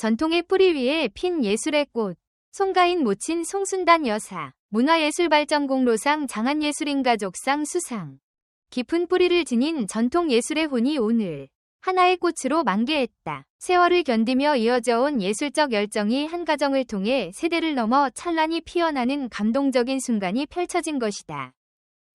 전통의 뿌리 위에 핀 예술의 꽃. 송가인 모친 송순단 여사. 문화예술발전공로상 장안예술인가족상 수상. 깊은 뿌리를 지닌 전통예술의 혼이 오늘 하나의 꽃으로 만개했다. 세월을 견디며 이어져 온 예술적 열정이 한 가정을 통해 세대를 넘어 찬란히 피어나는 감동적인 순간이 펼쳐진 것이다.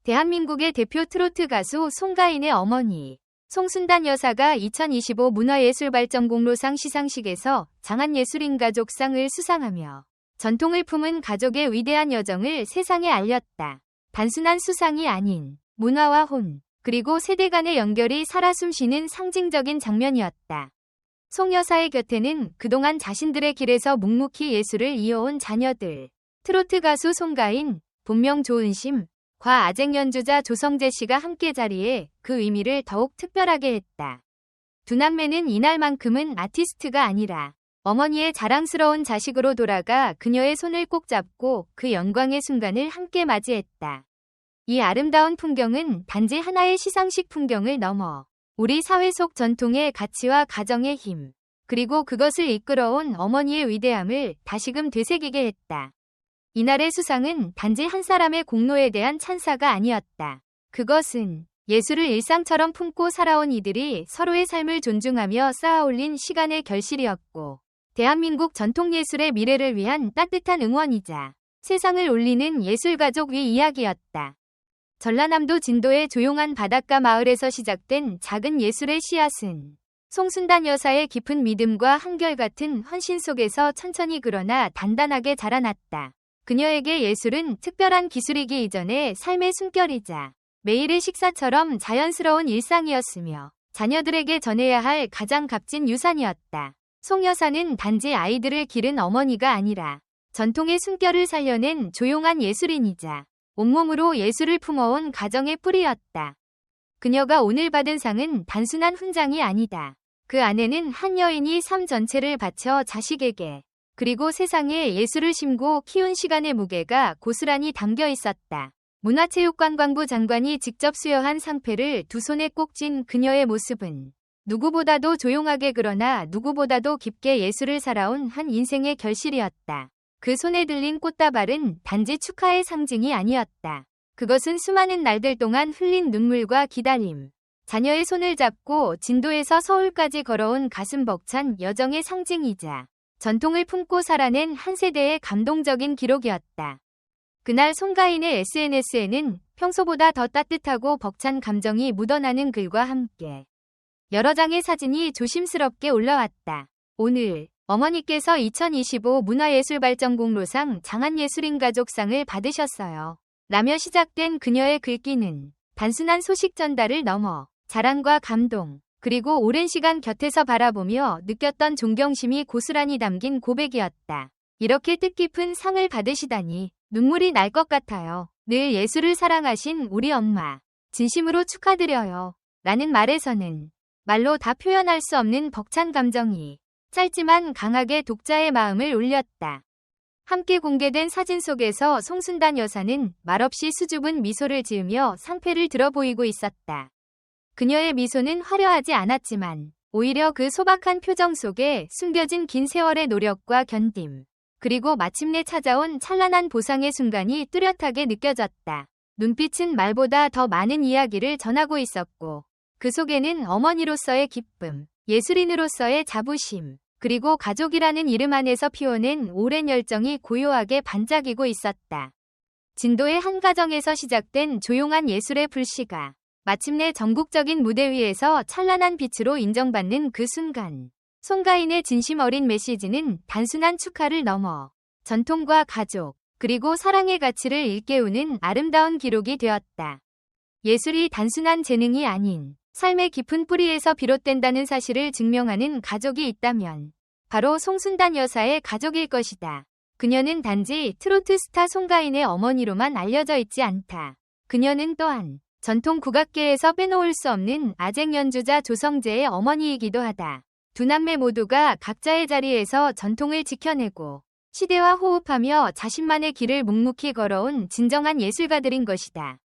대한민국의 대표 트로트 가수 송가인의 어머니 송순단 여사가 2025 문화예술발전공로상 시상식에서 장안예술인 가족상을 수상하며 전통을 품은 가족의 위대한 여정을 세상에 알렸다. 단순한 수상이 아닌 문화와 혼, 그리고 세대 간의 연결이 살아 숨쉬는 상징적인 장면이었다. 송 여사의 곁에는 그동안 자신들의 길에서 묵묵히 예술을 이어온 자녀들, 트로트 가수 송가인, 본명 조은심, 과 아쟁 연주자 조성재 씨가 함께 자리에 그 의미를 더욱 특별하게 했다. 두 남매는 이날만큼은 아티스트가 아니라 어머니의 자랑스러운 자식으로 돌아가 그녀의 손을 꼭 잡고 그 영광의 순간을 함께 맞이했다. 이 아름다운 풍경은 단지 하나의 시상식 풍경을 넘어 우리 사회 속 전통의 가치와 가정의 힘, 그리고 그것을 이끌어온 어머니의 위대함을 다시금 되새기게 했다. 이날의 수상은 단지 한 사람의 공로에 대한 찬사가 아니었다. 그것은 예술을 일상처럼 품고 살아온 이들이 서로의 삶을 존중하며 쌓아올린 시간의 결실이었고, 대한민국 전통예술의 미래를 위한 따뜻한 응원이자 세상을 울리는 예술가족 위 이야기였다. 전라남도 진도의 조용한 바닷가 마을에서 시작된 작은 예술의 씨앗은 송순단 여사의 깊은 믿음과 한결같은 헌신 속에서 천천히 그러나 단단하게 자라났다. 그녀에게 예술은 특별한 기술이기 이전에 삶의 숨결이자 매일의 식사처럼 자연스러운 일상이었으며 자녀들에게 전해야 할 가장 값진 유산이었다. 송 여사는 단지 아이들을 기른 어머니가 아니라 전통의 숨결을 살려낸 조용한 예술인이자 온몸으로 예술을 품어온 가정의 뿌리였다. 그녀가 오늘 받은 상은 단순한 훈장이 아니다. 그 안에는 한 여인이 삶 전체를 바쳐 자식에게 그리고 세상에 예술을 심고 키운 시간의 무게가 고스란히 담겨 있었다. 문화체육관광부 장관이 직접 수여한 상패를 두 손에 꼭 쥔 그녀의 모습은 누구보다도 조용하게 그러나 누구보다도 깊게 예술을 살아온 한 인생의 결실이었다. 그 손에 들린 꽃다발은 단지 축하의 상징이 아니었다. 그것은 수많은 날들 동안 흘린 눈물과 기다림, 자녀의 손을 잡고 진도에서 서울까지 걸어온 가슴 벅찬 여정의 상징이자 전통을 품고 살아낸 한 세대의 감동적인 기록이었다. 그날 송가인의 SNS에는 평소보다 더 따뜻하고 벅찬 감정이 묻어나는 글과 함께 여러 장의 사진이 조심스럽게 올라왔다. 오늘 어머니께서 2025 문화예술발전공로상 장안예술인가족상을 받으셨어요. 라며 시작된 그녀의 글귀는 단순한 소식 전달을 넘어 자랑과 감동, 그리고 오랜 시간 곁에서 바라보며 느꼈던 존경심이 고스란히 담긴 고백이었다. 이렇게 뜻깊은 상을 받으시다니 눈물이 날 것 같아요. 늘 예술을 사랑하신 우리 엄마. 진심으로 축하드려요. 라는 말에서는 말로 다 표현할 수 없는 벅찬 감정이 짧지만 강하게 독자의 마음을 울렸다. 함께 공개된 사진 속에서 송순단 여사는 말없이 수줍은 미소를 지으며 상패를 들어 보이고 있었다. 그녀의 미소는 화려하지 않았지만 오히려 그 소박한 표정 속에 숨겨진 긴 세월의 노력과 견딤, 그리고 마침내 찾아온 찬란한 보상의 순간이 뚜렷하게 느껴졌다. 눈빛은 말보다 더 많은 이야기를 전하고 있었고, 그 속에는 어머니로서의 기쁨, 예술인으로서의 자부심, 그리고 가족이라는 이름 안에서 피워낸 오랜 열정이 고요하게 반짝이고 있었다. 진도의 한 가정에서 시작된 조용한 예술의 불씨가 마침내 전국적인 무대 위에서 찬란한 빛으로 인정받는 그 순간. 송가인의 진심 어린 메시지는 단순한 축하를 넘어 전통과 가족, 그리고 사랑의 가치를 일깨우는 아름다운 기록이 되었다. 예술이 단순한 재능이 아닌 삶의 깊은 뿌리에서 비롯된다는 사실을 증명하는 가족이 있다면 바로 송순단 여사의 가족일 것이다. 그녀는 단지 트로트 스타 송가인의 어머니로만 알려져 있지 않다. 그녀는 또한 전통 국악계에서 빼놓을 수 없는 아쟁 연주자 조성재의 어머니이기도 하다. 두 남매 모두가 각자의 자리에서 전통을 지켜내고 시대와 호흡하며 자신만의 길을 묵묵히 걸어온 진정한 예술가들인 것이다.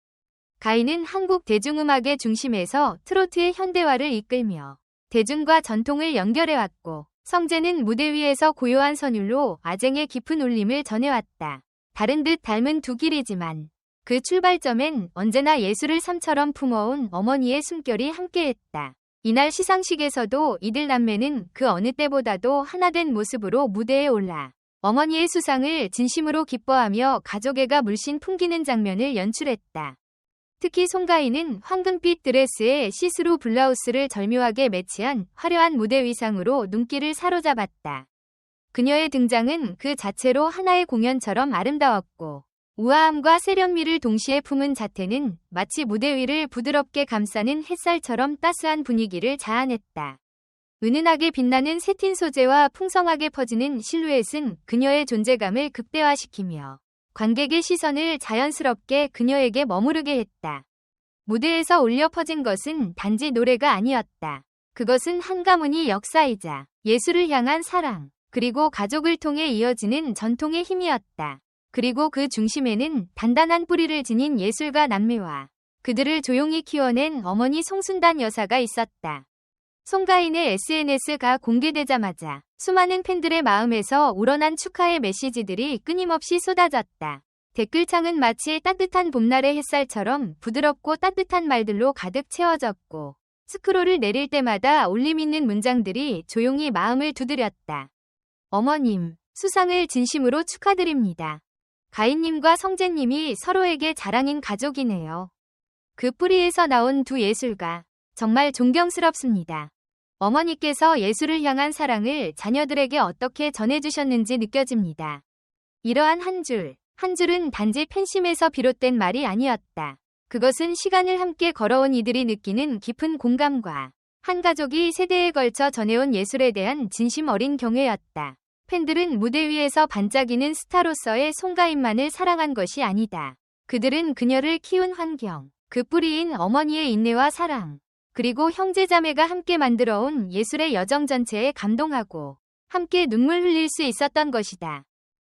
가인은 한국 대중음악의 중심에서 트로트의 현대화를 이끌며 대중과 전통을 연결해왔고 성재는 무대 위에서 고요한 선율로 아쟁의 깊은 울림을 전해왔다. 다른 듯 닮은 두 길이지만 그 출발점엔 언제나 예술을 삶처럼 품어온 어머니의 숨결이 함께했다. 이날 시상식에서도 이들 남매는 그 어느 때보다도 하나된 모습으로 무대에 올라 어머니의 수상을 진심으로 기뻐하며 가족애가 물씬 풍기는 장면을 연출했다. 특히 송가인은 황금빛 드레스에 시스루 블라우스를 절묘하게 매치한 화려한 무대 의상으로 눈길을 사로잡았다. 그녀의 등장은 그 자체로 하나의 공연처럼 아름다웠고 우아함과 세련미를 동시에 품은 자태는 마치 무대 위를 부드럽게 감싸는 햇살처럼 따스한 분위기를 자아냈다. 은은하게 빛나는 세틴 소재와 풍성하게 퍼지는 실루엣은 그녀의 존재감을 극대화시키며 관객의 시선을 자연스럽게 그녀에게 머무르게 했다. 무대에서 울려 퍼진 것은 단지 노래가 아니었다. 그것은 한 가문이 역사이자 예술을 향한 사랑, 그리고 가족을 통해 이어지는 전통의 힘이었다. 그리고 그 중심에는 단단한 뿌리를 지닌 예술가 남매와 그들을 조용히 키워낸 어머니 송순단 여사가 있었다. 송가인의 SNS가 공개되자마자 수많은 팬들의 마음에서 우러난 축하의 메시지들이 끊임없이 쏟아졌다. 댓글창은 마치 따뜻한 봄날의 햇살처럼 부드럽고 따뜻한 말들로 가득 채워졌고 스크롤을 내릴 때마다 울림 있는 문장들이 조용히 마음을 두드렸다. 어머님, 수상을 진심으로 축하드립니다. 가인님과 성재님이 서로에게 자랑인 가족이네요. 그 뿌리에서 나온 두 예술가, 정말 존경스럽습니다. 어머니께서 예술을 향한 사랑을 자녀들에게 어떻게 전해주셨는지 느껴집니다. 이러한 한 줄, 한 줄은 단지 팬심에서 비롯된 말이 아니었다. 그것은 시간을 함께 걸어온 이들이 느끼는 깊은 공감과 한 가족이 세대에 걸쳐 전해온 예술에 대한 진심 어린 경외였다. 팬들은 무대 위에서 반짝이는 스타로서의 송가인만을 사랑한 것이 아니다. 그들은 그녀를 키운 환경, 그 뿌리인 어머니의 인내와 사랑, 그리고 형제자매가 함께 만들어온 예술의 여정 전체에 감동하고 함께 눈물 흘릴 수 있었던 것이다.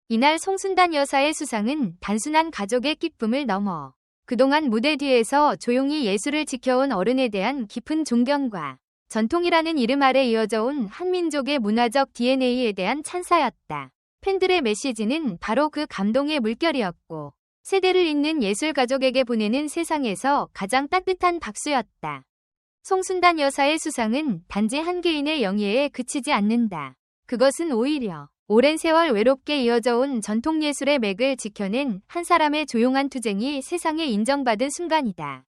이날 송순단 여사의 수상은 단순한 가족의 기쁨을 넘어 그동안 무대 뒤에서 조용히 예술을 지켜온 어른에 대한 깊은 존경과 전통이라는 이름 아래 이어져 온 한민족의 문화적 DNA에 대한 찬사였다. 팬들의 메시지는 바로 그 감동의 물결이었고 세대를 잇는 예술 가족에게 보내는 세상에서 가장 따뜻한 박수였다. 송순단 여사의 수상은 단지 한 개인의 영예에 그치지 않는다. 그것은 오히려 오랜 세월 외롭게 이어져 온 전통예술의 맥을 지켜낸 한 사람의 조용한 투쟁이 세상에 인정받은 순간이다.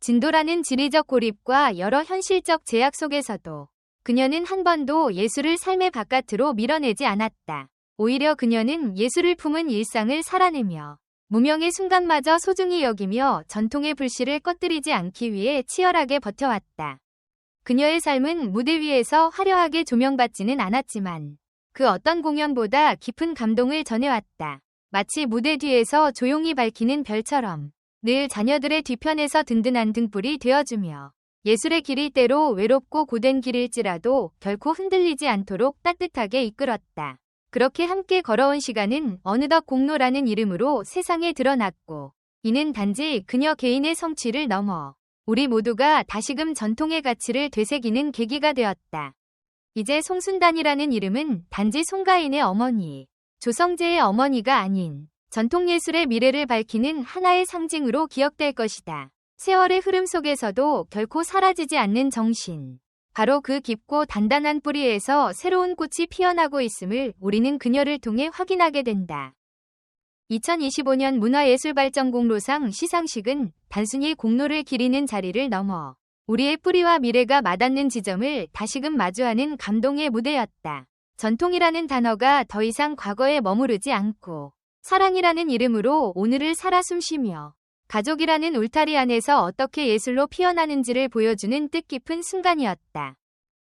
진도라는 지리적 고립과 여러 현실적 제약 속에서도 그녀는 한 번도 예술을 삶의 바깥으로 밀어내지 않았다. 오히려 그녀는 예술을 품은 일상을 살아내며 무명의 순간마저 소중히 여기며 전통의 불씨를 꺼뜨리지 않기 위해 치열하게 버텨왔다. 그녀의 삶은 무대 위에서 화려하게 조명받지는 않았지만 그 어떤 공연보다 깊은 감동을 전해왔다. 마치 무대 뒤에서 조용히 밝히는 별처럼 늘 자녀들의 뒤편에서 든든한 등불이 되어주며 예술의 길이 때로 외롭고 고된 길일지라도 결코 흔들리지 않도록 따뜻하게 이끌었다. 그렇게 함께 걸어온 시간은 어느덧 공로라는 이름으로 세상에 드러났고 이는 단지 그녀 개인의 성취를 넘어 우리 모두가 다시금 전통의 가치를 되새기는 계기가 되었다. 이제 송순단이라는 이름은 단지 송가인의 어머니, 조성재의 어머니가 아닌 전통예술의 미래를 밝히는 하나의 상징으로 기억될 것이다. 세월의 흐름 속에서도 결코 사라지지 않는 정신. 바로 그 깊고 단단한 뿌리에서 새로운 꽃이 피어나고 있음을 우리는 그녀를 통해 확인하게 된다. 2025년 문화예술발전공로상 시상식은 단순히 공로를 기리는 자리를 넘어 우리의 뿌리와 미래가 맞닿는 지점을 다시금 마주하는 감동의 무대였다. 전통이라는 단어가 더 이상 과거에 머무르지 않고 사랑이라는 이름으로 오늘을 살아 숨쉬며 가족이라는 울타리 안에서 어떻게 예술로 피어나는지를 보여주는 뜻깊은 순간이었다.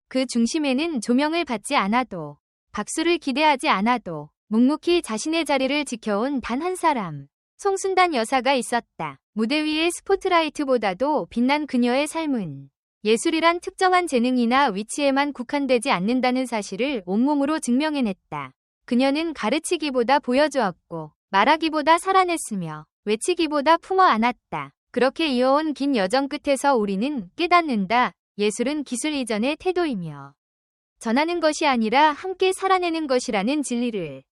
그 중심에는 조명을 받지 않아도 박수를 기대하지 않아도 묵묵히 자신의 자리를 지켜온 단 한 사람 송순단 여사가 있었다. 무대 위의 스포트라이트보다도 빛난 그녀의 삶은 예술이란 특정한 재능이나 위치에만 국한되지 않는다는 사실을 온몸으로 증명해냈다. 그녀는 가르치기보다 보여주었고 말하기보다 살아냈으며 외치기보다 품어 안았다. 그렇게 이어온 긴 여정 끝에서 우리는 깨닫는다. 예술은 기술 이전의 태도이며 전하는 것이 아니라 함께 살아내는 것이라는 진리를.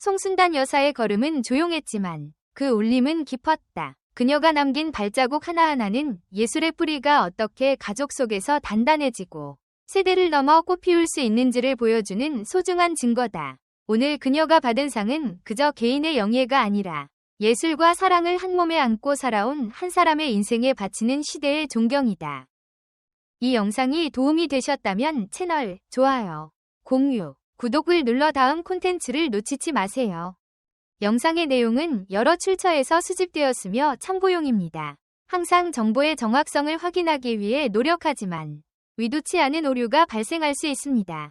송순단 여사의 걸음은 조용했지만 그 울림은 깊었다. 그녀가 남긴 발자국 하나하나는 예술의 뿌리가 어떻게 가족 속에서 단단해지고 세대를 넘어 꽃피울 수 있는지를 보여주는 소중한 증거다. 오늘 그녀가 받은 상은 그저 개인의 영예가 아니라 예술과 사랑을 한 몸에 안고 살아온 한 사람의 인생에 바치는 시대의 존경이다. 이 영상이 도움이 되셨다면 채널 좋아요, 공유, 구독을 눌러 다음 콘텐츠를 놓치지 마세요. 영상의 내용은 여러 출처에서 수집되었으며 참고용입니다. 항상 정보의 정확성을 확인하기 위해 노력하지만 의도치 않은 오류가 발생할 수 있습니다.